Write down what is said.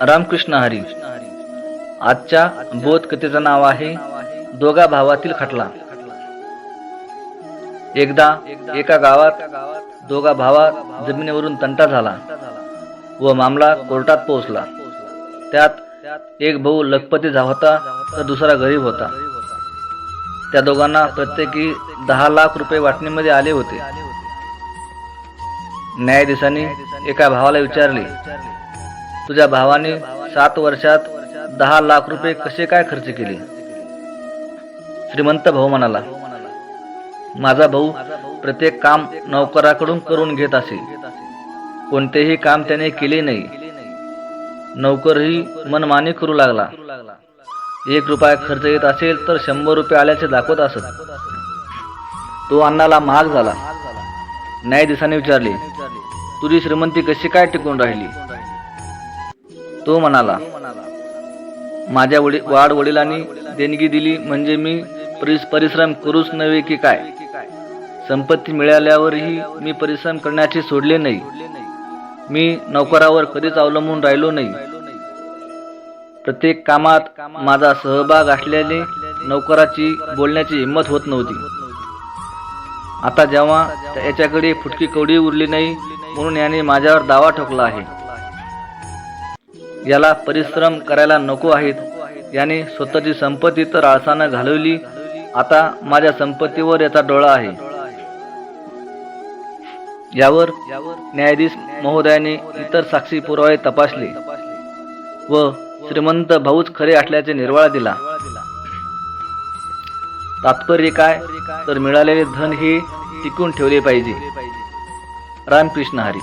रामकृष्ण हरी. आजच्या बोध कथेचं नाव आहे दोघा भावातील खटला. एकदा एका गावात दोघा भावा जमिनीवरून तंटा झाला व मामला कोर्टात पोहोचला. त्यात एक भाऊ लखपती झा होता तर दुसरा गरीब होता. त्या दोघांना प्रत्येकी दहा लाख रुपये वाटणीमध्ये आले होते. न्यायाधीशांनी एका भावाला विचारले तुझ्या भावाने सात वर्षात दहा लाख रुपये कसे काय खर्च केले? श्रीमंत भाऊ म्हणाला माझा भाऊ प्रत्येक काम नौकराकडून करून घेत असे. कोणतेही काम त्याने केले नाही. नौकरही मनमानी करू लागला. एक रुपया खर्च येत असेल तर शंभर रुपये आल्याचे दाखवत असत. तो अण्णाला महाग झाला. न्यायाधीशाने विचारले तुझी श्रीमंती कशी काय टिकून राहिली? तो म्हणाला माझ्या वडील वाढ वडिलांनी देणगी दिली म्हणजे मी परिश्रम करूच नव्हे की काय? संपत्ती मिळाल्यावरही मी परिश्रम करण्याचे सोडले नाही. मी नोकरावर कधीच अवलंबून राहिलो नाही. प्रत्येक कामात माझा सहभाग असल्याने नौकराची बोलण्याची हिंमत होत नव्हती. आता जेव्हा याच्याकडे फुटकी कवडी उरली नाही म्हणून याने माझ्यावर दावा ठोकला आहे. याला परिश्रम करायला नको आहेत. याने स्वतःची संपत्ती तर आळसानं घालवली. आता माझ्या संपत्तीवर याचा डोळा आहे. यावर न्यायाधीश महोदयाने इतर साक्षी पुरावे तपासले व श्रीमंत भाऊच खरे असल्याचे निर्वाळा दिला. तात्पर्य काय? तर मिळालेले धन हे टिकून ठेवले पाहिजे. रामकृष्ण हरी.